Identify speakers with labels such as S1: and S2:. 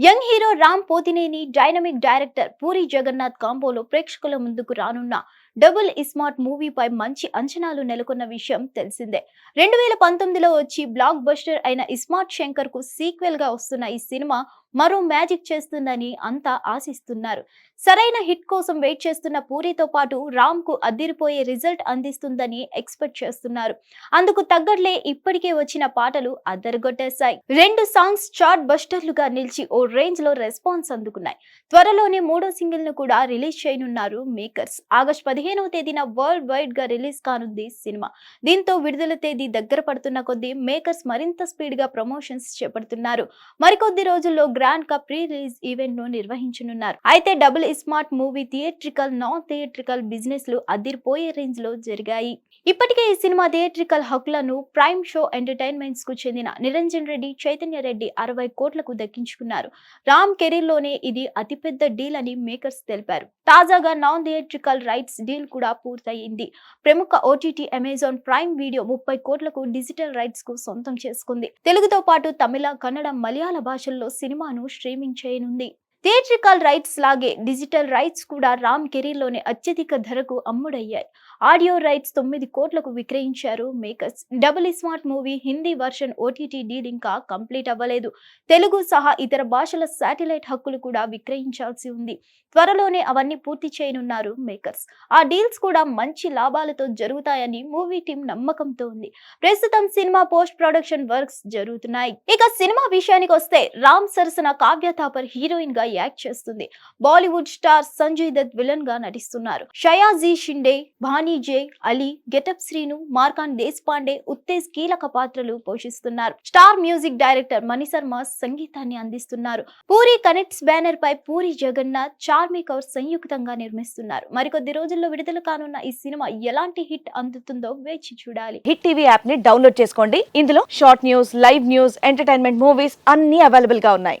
S1: Young hero Ram Pothineni dynamic director Puri Jagannadh కాంబోలో ప్రేక్షకుల ముందుకు రానున్న డబుల్ ఇస్మార్ట్ మూవీపై మంచి అంచనాలు నెలకొన్న విషయం తెలిసిందే. రెండు వేల పంతొమ్మిదిలో వచ్చి బ్లాక్ బస్టర్ అయిన ఇస్మార్ట్ శంకర్కు సీక్వెల్గా వస్తున్న ఈ సినిమా మరో మ్యాజిక్ చేస్తుందని అంతా ఆశిస్తున్నారు. సరైన హిట్ కోసం వెయిట్ చేస్తున్న పూరితో పాటు రామ్కు అదిరిపోయే రిజల్ట్ అందిస్తుందని ఎక్స్పెక్ట్ చేస్తున్నారు. అందుకు తగ్గట్లే ఇప్పటికే వచ్చిన పాటలు అద్దరగొట్టేశాయి రెండు సాంగ్స్ చార్ట్ బస్టర్లుగా నిలిచి ఓ రేంజ్లో రెస్పాన్స్ అందుకున్నాయి. త్వరలోనే మూడో సింగిల్ను కూడా రిలీజ్ చేయనున్నారు మేకర్స్. ఆగస్ట్ పదిహేనవ తేదీన వరల్డ్ వైడ్గా రిలీజ్ కానుంది సినిమా. దీంతో విడుదల తేదీ దగ్గర పడుతున్న కొద్దీ మేకర్స్ మరింత స్పీడ్గా ప్రమోషన్స్ చేపడుతున్నారు. మరికొద్ది రోజుల్లో గ్రాండ్గా ప్రీ రిలీజ్ ఈవెంట్ను నిర్వహించనున్నారు. అయితే double smart movie theatrical non theatrical బిజినెస్లు అదిరిపోయే రేంజ్లో జరిగాయి. ఇప్పటికే ఈ సినిమా థియేట్రికల్ హక్కులను ప్రైమ్ షో ఎంటర్టైన్మెంట్స్కు చెందిన నిరంజన్ రెడ్డి చైతన్య రెడ్డి అరవై కోట్లకు దక్కించుకున్నారు. రామ్ కెరీర్లోనే ఇది అతిపెద్ద డీల్ అని మేకర్స్ తెలిపారు. తాజాగా నాన్ థియేట్రికల్ రైట్స్ డీల్ కూడా పూర్తయింది. ప్రముఖ ఓటీటీ అమెజాన్ ప్రైమ్ వీడియో ముప్పై కోట్లకు డిజిటల్ రైట్స్కు సొంతం చేసుకుంది. తెలుగుతో పాటు తమిళ కన్నడ మలయాళ భాషల్లో సినిమా సినిమాను స్ట్రీమింగ్ చేయనుంది. థియేట్రికల్ రైట్స్ లాగే డిజిటల్ రైట్స్ కూడా రామ్ కెరీర్లోనే అత్యధిక ధరకు అమ్ముడయ్యాయి. ఆడియో రైట్స్ తొమ్మిది కోట్లకు విక్రయించారు makers. Double smart movie Hindi version OTT deal ఇంకా కంప్లీట్ అవ్వలేదు. తెలుగు సహా ఇతర భాషల శాటిలైట్ హక్కులు కూడా విక్రయించాల్సి ఉంది. త్వరలోనే అవన్నీ పూర్తి చేయనున్నారు మేకర్స్. ఆ డీల్స్ కూడా మంచి లాభాలతో జరుగుతాయని మూవీ టీం నమ్మకంతో ఉంది. ప్రస్తుతం సినిమా పోస్ట్ ప్రొడక్షన్ వర్క్స్ జరుగుతున్నాయి. ఇక సినిమా విషయానికి వస్తే రామ్ సరసన కావ్య థాపర్ హీరోయిన్గా యాక్ట్ చేస్తుంది. బాలీవుడ్ స్టార్ సంజయ్ దత్ విలన్గా నటిస్తున్నారు. షయాజీ షిండే భానీ జే అలీ గెటప్ శ్రీను మార్కాన్ దేశపాండే ఉత్తేజ్ కీలక పాత్రలు పోషిస్తున్నారు. స్టార్ మ్యూజిక్ డైరెక్టర్ మణిశర్మ సంగీతాన్ని అందిస్తున్నారు. పూరి కనెక్ట్స్ బ్యానర్ పై పూరి జగన్నాథ్ చార్మి కౌర్ సంయుక్తంగా నిర్మిస్తున్నారు. మరికొద్ది రోజుల్లో విడుదల కానున్న ఈ సినిమా ఎలాంటి హిట్ అందుతుందో వేచి చూడాలి.
S2: హిట్ టీవీ యాప్ని డౌన్లోడ్ చేసుకోండి. ఇందులో short news live news entertainment movies అన్ని అవైలబుల్గా ఉన్నాయి.